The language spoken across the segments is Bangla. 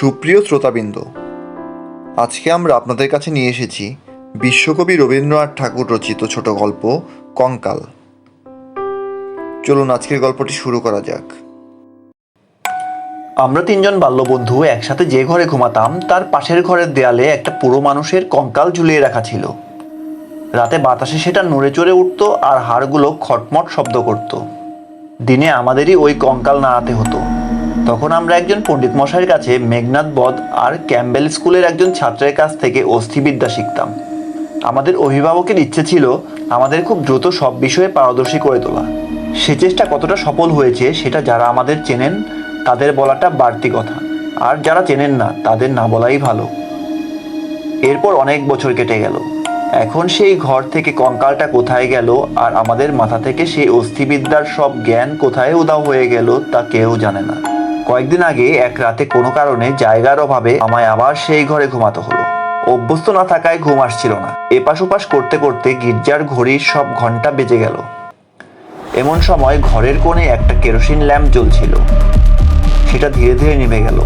সুপ্রিয় শ্রোতাবৃন্দ, আজকে আমরা আপনাদের কাছে নিয়ে এসেছি বিশ্বকবি রবীন্দ্রনাথ ঠাকুর রচিত ছোট গল্প কঙ্কাল। চলুন আজকের গল্পটি শুরু করা যাক। আমরা তিনজন বাল্যবন্ধু একসাথে যে ঘরে ঘুমাতাম, তার পাশের ঘরের দেয়ালে একটা পুরো মানুষের কঙ্কাল ঝুলিয়ে রাখা ছিল। রাতে বাতাসে সেটা নড়ে চড়ে উঠতো আর হাড়গুলো খটমট শব্দ করত। দিনে আমাদেরই ওই কঙ্কাল নাড়াতে হতো। তখন আমরা একজন পণ্ডিত মশাইয়ের কাছে মেঘনাথ বধ আর ক্যাম্বেল স্কুলের একজন ছাত্রের কাছ থেকে অস্থিবিদ্যা শিখতাম। আমাদের অভিভাবকের ইচ্ছে ছিল আমাদের খুব দ্রুত সব বিষয়ে পারদর্শী করে তোলা। সে চেষ্টা কতটা সফল হয়েছে সেটা যারা আমাদের চেনেন, তাদের বলাটা বাড়তি কথা। আর যারা চেনেন না, তাদের না বলাই ভালো। এরপর অনেক বছর কেটে গেল। এখন সেই ঘর থেকে কঙ্কালটা কোথায় গেল আর আমাদের মাথা থেকে সেই অস্থিবিদ্যার সব জ্ঞান কোথায় উদাও হয়ে গেল তা কেউ জানে না। কয়েকদিন আগে এক রাতে কোনো কারণে জায়গার অভাবে আমায় আবার সেই ঘরে ঘুমাতে হলো। অভ্যস্ত না থাকায় ঘুম আসছিল না। এপাশ ওপাশ করতে করতে গির্জার ঘড়ির সব ঘণ্টা বেজে গেল। এমন সময় ঘরের কোণে একটা কেরোসিন ল্যাম্প জ্বলছিল। সেটা ধীরে ধীরে নিভে গেল।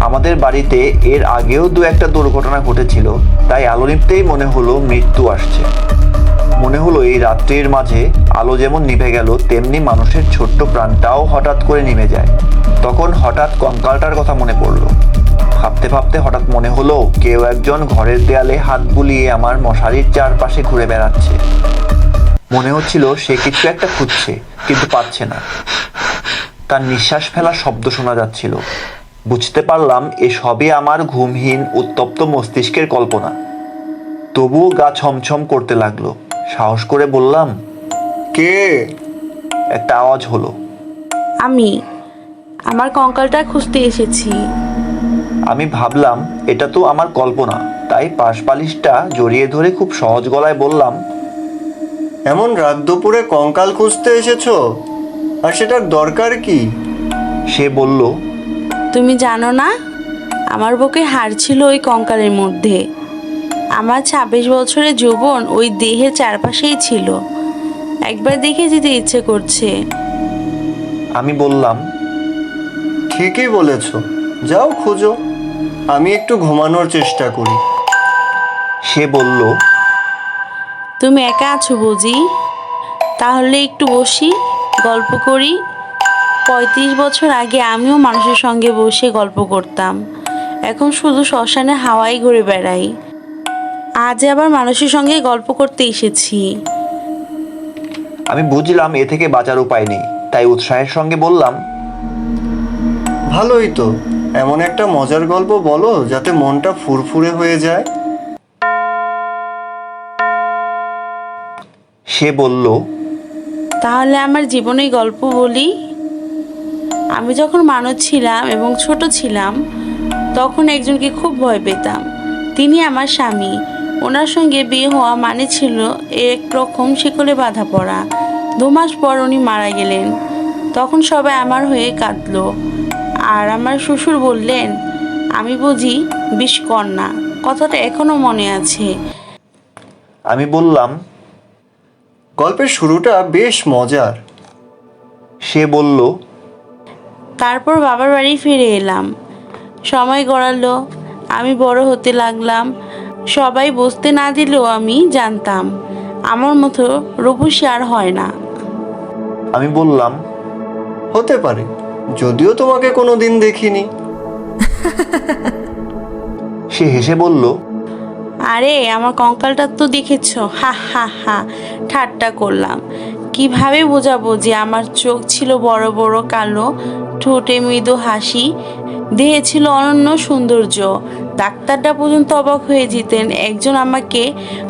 আমাদের বাড়িতে এর আগেও দু একটা দুর্ঘটনা ঘটেছিল, তাই আলো নিভতেই মনে হলো মৃত্যু আসছে। মনে হলো এই রাত্রির মাঝে আলো যেমন নিভে গেল, তেমনি মানুষের ছোট্ট প্রাণটাও হঠাৎ করে নিভে যায়। তখন হঠাৎ কঙ্কালটার কথা মনে পড়ল। ভাবতে ভাবতে হঠাৎ মনে হলো, কেউ একজন ঘরের দেয়ালে হাত বুলিয়ে আমার মশারির চারপাশে ঘুরে বেড়াচ্ছে। মনে হচ্ছিল সে কিছু একটা খুঁজছে, কিন্তু পাচ্ছে না। তার নিঃশ্বাস ফেলার শব্দ শোনা যাচ্ছিল। বুঝতে পারলাম, এ সবই আমার ঘুমহীন, উত্তপ্ত মস্তিষ্কের কল্পনা। তবুও গা ছমছম করতে লাগল। সাহস করে বললাম কে? একটা আওয়াজ হলো। আমি আমার কঙ্কালটা খুঁজতে এসেছি। আমি ভাবলাম এটা তো আমার কল্পনা। তাই পাশ বালিশটা জড়িয়ে ধরে খুব সহজ গলায় বললাম এমন রাত দুপুরে কঙ্কাল খুঁজতে এসেছ? আর সেটার দরকার কি? সে বলল তুমি জানো না আমার বুকে হাড় ছিল ওই কঙ্কালের মধ্যে। আমার ছাব্বিশ বছরের যৌবন ওই দেহের চারপাশেই ছিল। একবার দেখে যেতে ইচ্ছে করছে। আমি বললাম ঠিকই বলেছ। যাও খুঁজো। আমি একটু ঘুমানোর চেষ্টা করি। সে বলল তুমি একা আছো বুঝি? তাহলে একটু বসি গল্প করি। পঁয়ত্রিশ বছর আগে আমিও মানুষের সঙ্গে বসে গল্প করতাম। এখন শুধু শ্মশানে হাওয়াই ঘুরে বেড়াই। আজ আবার মানুষের সঙ্গে গল্প করতে এসেছি। আমি বুঝলাম এ থেকে বাঁচার উপায় নেই তাই উৎসাহের সঙ্গে বললাম ভালোই তো এমন একটা মজার গল্প বলো যাতে মনটা ফুরফুরে হয়ে যায়। সে বলল তাহলে আমার জীবনের গল্প বলি? আমি যখন মানুষ ছিলাম এবং ছোট ছিলাম তখন একজনকে খুব ভয় পেতাম। তিনি আমার স্বামী। ওনার সঙ্গে বিয়ে হওয়া মানে ছিল এক রকম শিকলে বাঁধা পড়া। দু মাস পর উনি মারা গেলেন। তখন সবাই আমার হয়ে কাঁদল। আর আমার শ্বশুর বললেন আমি বুঝি বিষকন্যা কথাটা এখনও মনে আছে। আমি বললাম গল্পের শুরুটা বেশ মজার। সে বলল তারপর বাবার বাড়ি ফিরে এলাম। সময় গড়ালো। আমি বড় হতে লাগলাম। সবাই বসতে না দিলেও আমি জানতাম। আমার মতো রূপসী আর হয় না। আমি বললাম হতে পারে যদিও তোমাকে কোনো দিন দেখিনি। সে হেসে বলল আরে আমার কঙ্কালটা তো দেখেছ? হা হা হা ঠাট্টা করলাম। কীভাবে বোঝাবো যে আমার চোখ ছিল বড় বড় কালো ঠোঁটে মৃদু হাসি? দেহে ছিল অনন্য সৌন্দর্য। ডাক্তারটা পর্যন্ত অবাক হয়ে যেতেন। একজন আমাকে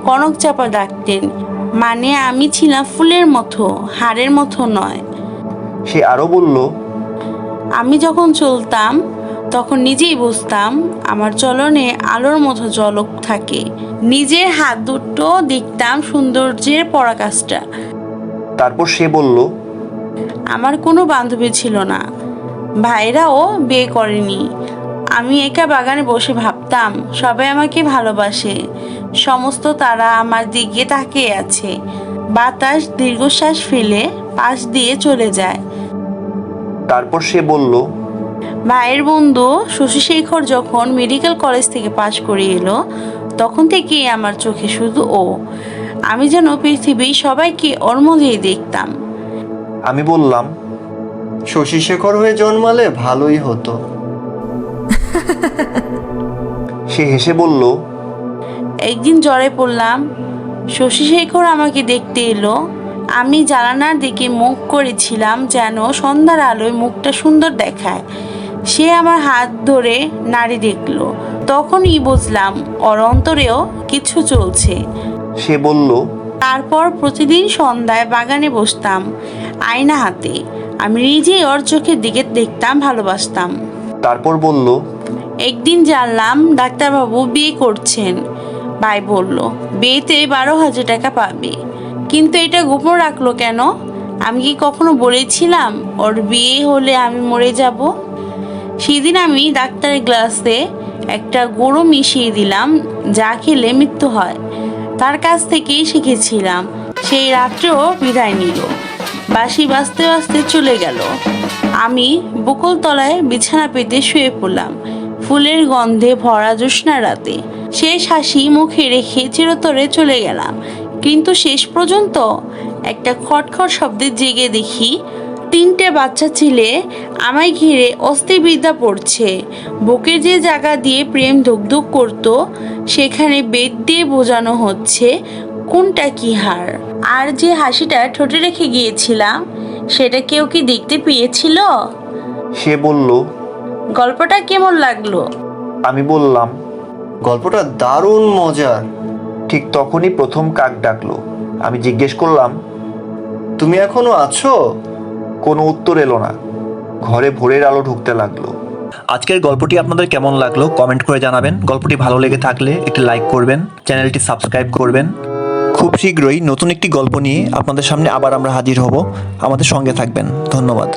কনক চাপা ডাকতেন মানে আমি ছিলাম ফুলের মতো হাড়ের মতো নয়। সে আরও বলল আমি যখন চলতাম তখন নিজেই বুঝতাম আমার চলনে আলোর মতো ঝলক থাকে। নিজের হাত দুটো দেখতাম সৌন্দর্যের পরাকাশটা তারপর সে বলল আমার কোনো বান্ধবী ছিল না। ভাইরাও বিয়ে করেনি। আমি একা বাগানে বসে ভাবতাম সবাই আমাকে ভালোবাসে। সমস্ত তারা আমার দিকে তাকিয়ে আছে। বাতাস দীর্ঘশ্বাস ফেলে পাশ দিয়ে চলে যায়। তারপর সে বলল ভাইয়ের বন্ধু শশীশেখর যখন মেডিকেল কলেজ থেকে পাশ করে এলো তখন থেকেই আমার চোখে শুধু ও। আমি যেন পৃথিবীর সবাইকে ওর মধ্যেই দেখতাম। আমি বললাম শশী শেখর হয়ে জন্মালে ভালোই হতো। সে হেসে বলল একদিন জ্বরে পড়লাম। শশীশেখর আমাকে দেখতে এলো। আমি জানালার দিকে মুখ করেছিলাম যেন সন্ধ্যার আলোয় মুখটা সুন্দর দেখায়। সে আমার হাত ধরে নাড়ি দেখল। তখনই বুঝলাম ওর অন্তরেও কিছু চলছে। সে বলল তারপর প্রতিদিন সন্ধ্যায় বাগানে বসতাম আয়না হাতে। আমি নিজেই ওর চোখের দিকে দেখতাম ভালোবাসতাম। তারপর বলল একদিন জানলাম ডাক্তারবাবু বিয়ে করছেন। ভাই বলল, বিয়েতে বারো হাজার টাকা পাবে। কিন্তু এটা গোপন রাখল কেন? আমি কি কখনো বলেছিলাম ওর বিয়ে হলে আমি মরে যাব? সেদিন আমি ডাক্তারের গ্লাসে একটা গরু মিশিয়ে দিলাম, যা খেলে মৃত্যু হয়। তার কাছ থেকেই শিখেছিলাম। সেই রাত্রেও বিদায় নিল। বাসি বাঁচতে বাঁচতে চলে গেল। আমি বকুলতলায় বিছানা পেতে শুয়ে পড়লাম। ফুলের গন্ধে ভরা জ্যোৎস্না রাতে। শেষ হাসি মুখে রেখে চিরতরে চলে গেলাম। কিন্তু শেষ পর্যন্ত একটা খটখট শব্দে জেগে দেখি, তিনটে বাচ্চা ছেলে আমায় ঘিরে অস্থিবিদ্যা পড়ছে। বুকের যে জায়গা দিয়ে প্রেম ধুকধুক করতো, সেখানে বেদ দিয়ে বোঝানো হচ্ছে কোনটা কি হার। আর যে হাসিটা ঠোঁটে রেখে গিয়েছিলাম, সেটা কেউ কি দেখতে পেয়েছিল? সে বলল গল্পটা কেমন লাগল? আমি বললাম গল্পটা দারুণ মজার। ঠিক তখনই প্রথম কাক ডাকলো। আমি জিজ্ঞেস করলাম তুমি এখনও আছো? কোনো উত্তর এলো না। ঘরে ভোরের আলো ঢুকতে লাগল। আজকের গল্পটি আপনাদের কেমন লাগল কমেন্ট করে জানাবেন। গল্পটি ভালো লেগে থাকলে একটি লাইক করবেন চ্যানেলটি সাবস্ক্রাইব করবেন। খুব শীঘ্রই নতুন একটি গল্প নিয়ে আপনাদের সামনে আবার আমরা হাজির হব। আমাদের সঙ্গে থাকবেন। ধন্যবাদ।